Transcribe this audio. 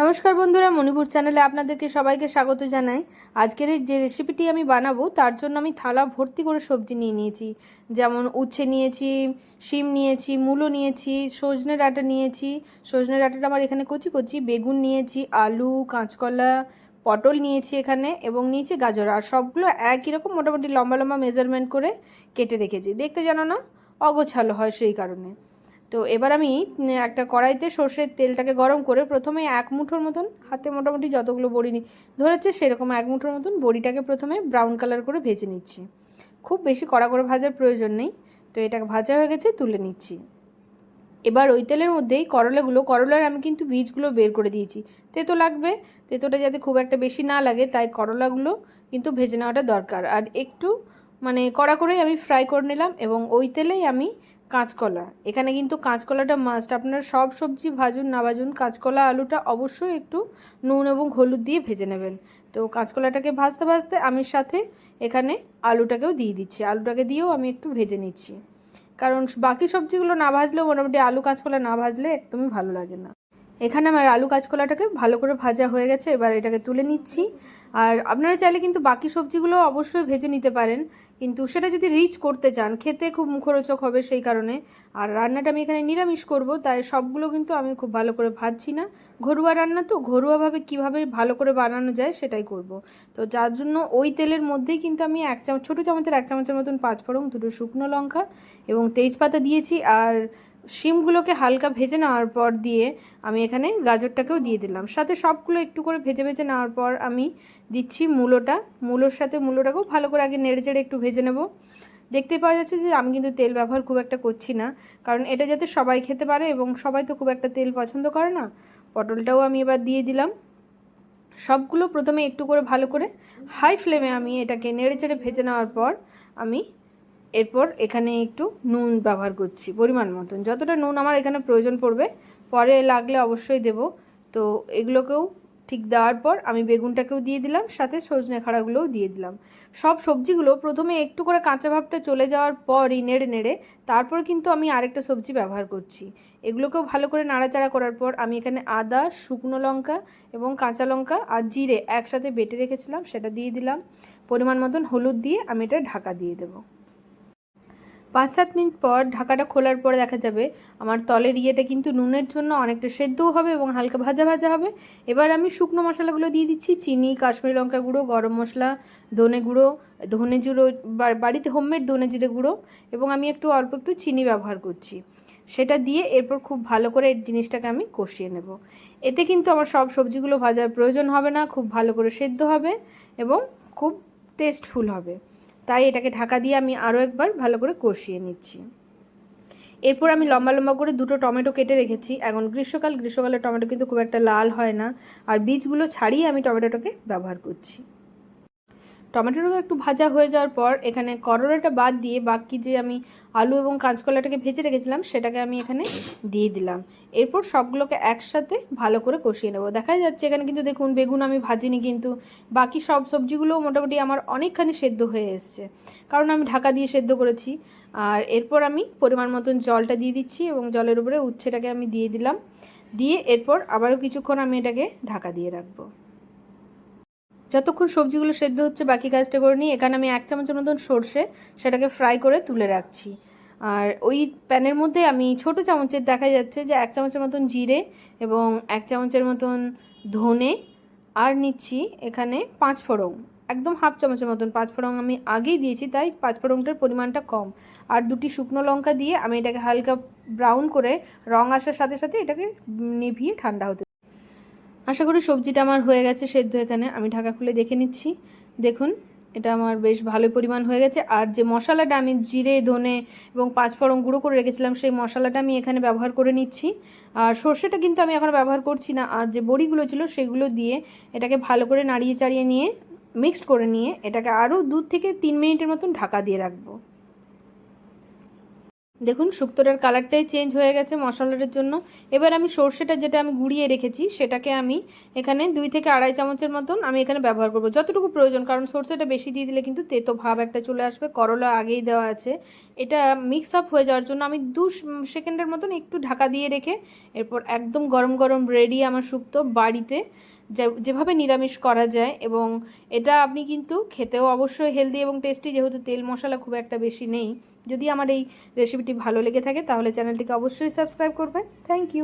নমস্কার বন্ধুরা, মণিপুর চ্যানেলে আপনাদেরকে সবাইকে স্বাগত জানাই। আজকের যে রেসিপিটি আমি বানাবো, তার জন্য আমি থালা ভর্তি করে সবজি নিয়ে নিয়েছি। যেমন উচ্ছে নিয়েছি, শিম নিয়েছি, মূলো নিয়েছি, সজনে ডাঁটা নিয়েছি। সজনে ডাঁটাটা আমার এখানে কচি কচি। বেগুন নিয়েছি, আলু, কাঁচকলা, পটল নিয়েছি এখানে, এবং নিয়েছি গাজর। আর সবগুলো একই রকম মোটামুটি লম্বা লম্বা মেজারমেন্ট করে কেটে রেখেছি। দেখতে জানো না অগোছালো হয় সেই কারণে। তো এবার আমি একটা কড়াইতে সর্ষের তেলটাকে গরম করে প্রথমে এক মুঠোর মতন, হাতে মোটামুটি যতগুলো বড়ি নি ধরেছে সেরকম এক মুঠোর মতন বড়িটাকে প্রথমে ব্রাউন কালার করে ভেজে নিচ্ছি। খুব বেশি কড়া করে ভাজার প্রয়োজন নেই, তো এটা ভাজা হয়ে গেছে, তুলে নিচ্ছি। এবার ওই তেলের মধ্যেই করলাগুলো, করলার আমি কিন্তু বীজগুলো বের করে দিয়েছি। তেতো লাগবে, তেতোটা যাতে খুব একটা বেশি না লাগে, তাই করলাগুলো কিন্তু ভেজে নেওয়াটা দরকার। আর একটু মানে কড়া করেই আমি ফ্রাই করে নিলাম এবং ওই তেলেই আমি কাঁচকলা। এখানে কিন্তু কাঁচকলাটা মাস্ট আপনার সব সবজি ভাজুন, না ভাজুন, কাঁচকলা, আলুটা অবশ্যই একটু নুন এবং হলুদ দিয়ে ভেজে নেবেন। তো কাঁচকলাটাকে ভাজতে ভাজতে আমি সাথে এখানে আলুটাকেও দিয়ে দিচ্ছি। আলুটাকে দিয়েও আমি একটু ভেজে নিচ্ছি। কারণ বাকি সবজিগুলো না ভাজলেও মোটামুটি আলু কাঁচকলা না ভাজলে একদমই ভালো লাগে না। এখানে আমার আলু কাঁচকলাটাকে ভালো করে ভাজা হয়ে গেছে। এবার এটাকে তুলে নিচ্ছি। আর আপনারা চাইলে কিন্তু বাকি সবজিগুলো অবশ্যই ভেজে নিতে পারেন। কিন্তু সেটা যদি রিচ করতে চান, খেতে খুব মুখরোচক হবে সেই কারণে। আর রান্নাটা আমি এখানে নিরামিষ করব, তাই সবগুলো কিন্তু আমি খুব ভালো করে ভাজছি না। ঘরোয়া রান্না তো, ঘরোয়াভাবে কীভাবে ভালো করে বানানো যায় সেটাই করব। তো যার জন্য ওই তেলের মধ্যেই কিন্তু আমি এক চামচ, ছোটো চামচের এক চামচের মতন পাঁচফোড়ন, দুটো শুকনো লঙ্কা এবং তেজপাতা দিয়েছি। আর শিমগুলোকে হালকা ভেজে নেওয়ার পর দিয়ে আমি এখানে গাজরটাকেও দিয়ে দিলাম। সাথে সবগুলো একটু করে ভেজে ভেজে নেওয়ার পর আমি দিচ্ছি মূলোটা। মূলোর সাথে মূলোটাকেও ভালো করে আগে নেড়ে চেড়ে একটু ভেজে নেব। দেখতে পাওয়া যাচ্ছে যে আমি কিন্তু তেল ব্যবহার খুব একটা করছি না, কারণ এটা যাতে সবাই খেতে পারে এবং সবাই তো খুব একটা তেল পছন্দ করে না, পটলটাও আমি এবার দিয়ে দিলাম। সবগুলো প্রথমে একটু করে ভালো করে হাই ফ্লেমে আমি এটাকে নেড়ে চেড়ে ভেজে নেওয়ার পর আমি এরপর এখানে একটু নুন ব্যবহার করছি পরিমাণ মতন। যতটা নুন আমার এখানে প্রয়োজন পড়বে, পরে লাগলে অবশ্যই দেব। তো এগুলোকেও ঠিক দেওয়ার পর আমি বেগুনটাকেও দিয়ে দিলাম, সাথে সজনে খাড়াগুলোও দিয়ে দিলাম। সব সবজিগুলো প্রথমে একটু করে কাঁচা ভাবটা চলে যাওয়ার পরই নেড়ে নেড়ে তারপর কিন্তু আমি আরেকটা সবজি ব্যবহার করছি। এগুলোকেও ভালো করে নাড়াচাড়া করার পর আমি এখানে আদা, শুকনো লঙ্কা এবং কাঁচা লঙ্কা আর জিরে একসাথে বেটে রেখেছিলাম, সেটা দিয়ে দিলাম। পরিমাণ মতন হলুদ দিয়ে আমি এটা ঢাকা দিয়ে দেবো। পাঁচ সাত মিনিট পর ঢাকাটা খোলার পরে দেখা যাবে আমার তলের ইয়েটা কিন্তু নুনের জন্য অনেকটা সেদ্ধও হবে এবং হালকা ভাজা ভাজা হবে। এবার আমি শুকনো মশলাগুলো দিয়ে দিচ্ছি, চিনি, কাশ্মীরি লঙ্কা গুঁড়ো, গরম মশলা, ধনে গুঁড়ো, ধনে বা- বাড়িতে হোমমেড ধনে জিরে গুঁড়ো এবং আমি একটু অল্প একটু চিনি ব্যবহার করছি। সেটা দিয়ে এরপর খুব ভালো করে জিনিসটাকে আমি কষিয়ে নেব। এতে কিন্তু আমার সব সবজিগুলো ভাজার প্রয়োজন হবে না, খুব ভালো করে সেদ্ধ হবে এবং খুব টেস্টফুল হবে। তাই এটাকে ঢাকা দিয়ে আমি আরও একবার ভালো করে কষিয়ে নিচ্ছি। এরপর আমি লম্বা লম্বা করে দুটো টমেটো কেটে রেখেছি। এখন গ্রীষ্মকাল, গ্রীষ্মকালে টমেটো কিন্তু খুব একটা লাল হয় না। আর বীজগুলো ছাড়িয়ে আমি টমেটোটাকে ব্যবহার করছি। টমেটোটা একটু ভাজা হয়ে যাওয়ার পর এখানে করলাটা বাদ দিয়ে বাকি যে আমি আলু এবং কাঁচকলাটাকে ভেজে রেখেছিলাম, সেটাকে আমি এখানে দিয়ে দিলাম। এরপর সবগুলোকে একসাথে ভালো করে কষিয়ে নেব। দেখা যাচ্ছে এখানে কিন্তু দেখুন, বেগুন আমি ভাজিনি কিন্তু, বাকি সব সবজিগুলোও মোটামুটি আমার অনেকখানি সেদ্ধ হয়ে এসছে। কারণ আমি ঢাকা দিয়ে সেদ্ধ করেছি। আর এরপর আমি পরিমাণ মতন জলটা দিয়ে দিচ্ছি এবং জলের উপরে উচ্ছেটাকে আমি দিয়ে দিলাম। দিয়ে এরপর আবারও কিছুক্ষণ আমি এটাকে ঢাকা দিয়ে রাখব। যতক্ষণ সবজিগুলো সেদ্ধ হচ্ছে, বাকি কাজটা করে নিই এখানে আমি এক চামচের মতন সর্ষে সেটাকে ফ্রাই করে তুলে রাখছি। আর ওই প্যানের মধ্যে আমি ছোট চামচের দেখা যাচ্ছে যে এক চামচের মতন জিরে এবং এক চামচের মতন ধনে আর নিচ্ছি এখানে পাঁচ ফোড়ন। একদম হাফ চামচের মতন পাঁচ ফোড়ন আমি আগেই দিয়েছি, তাই পাঁচ ফোড়নটার পরিমাণটা কম। আর দুটি শুকনো লঙ্কা দিয়ে আমি এটাকে হালকা ব্রাউন করে রং আসার সাথে সাথে এটাকে নিভিয়ে ঠান্ডা হতে আশা করি সবজিটা আমার হয়ে গেছে সেদ্ধ এখানে। আমি ঢাকা খুলে দেখে নিচ্ছি। দেখুন, এটা আমার বেশ ভালো পরিমাণ হয়ে গেছে। আর যে মশলাটা আমি জিরে, ধনে এবং পাঁচফোড়ন গুঁড়ো করে রেখেছিলাম, সেই মশলাটা আমি এখানে ব্যবহার করে নিচ্ছি। আর সর্ষেটা কিন্তু আমি এখন ব্যবহার করছি না। আর যে বড়িগুলো ছিল, সেগুলো দিয়ে এটাকে ভালো করে নাড়িয়ে চাড়িয়ে নিয়ে মিক্সড করে নিয়ে, এটাকে আরও দু থেকে তিন মিনিটের মতন ঢাকা দিয়ে রাখব। দেখুন শুক্তোটার কালারটাই চেঞ্জ হয়ে গেছে মশলাটার জন্য। এবার আমি সর্ষেটা যেটা আমি গুঁড়িয়ে রেখেছি, সেটাকে আমি এখানে দুই থেকে আড়াই চামচের মতন আমি এখানে ব্যবহার করব। যতটুকু প্রয়োজন, কারণ সর্ষেটা বেশি দিয়ে দিলে কিন্তু তেতো ভাব একটা চলে আসবে। করলা আগেই দেওয়া আছে। এটা মিক্স আপ হয়ে যাওয়ার জন্য আমি দু সেকেন্ডের মতন একটু ঢাকা দিয়ে রেখে, এরপর একদম গরম গরম রেডি আমার শুক্তো বাড়িতে। যেভাবে নিরামিষ করা যায় এবং এটা আপনি কিন্তু খেতেও অবশ্যই হেলদি এবং টেস্টি যেহেতু তেল মশলা খুব একটা বেশি নেই। যদি আমার এই রেসিপিটি ভালো লেগে থাকে, তাহলে চ্যানেলটিকে অবশ্যই সাবস্ক্রাইব করবেন। Thank you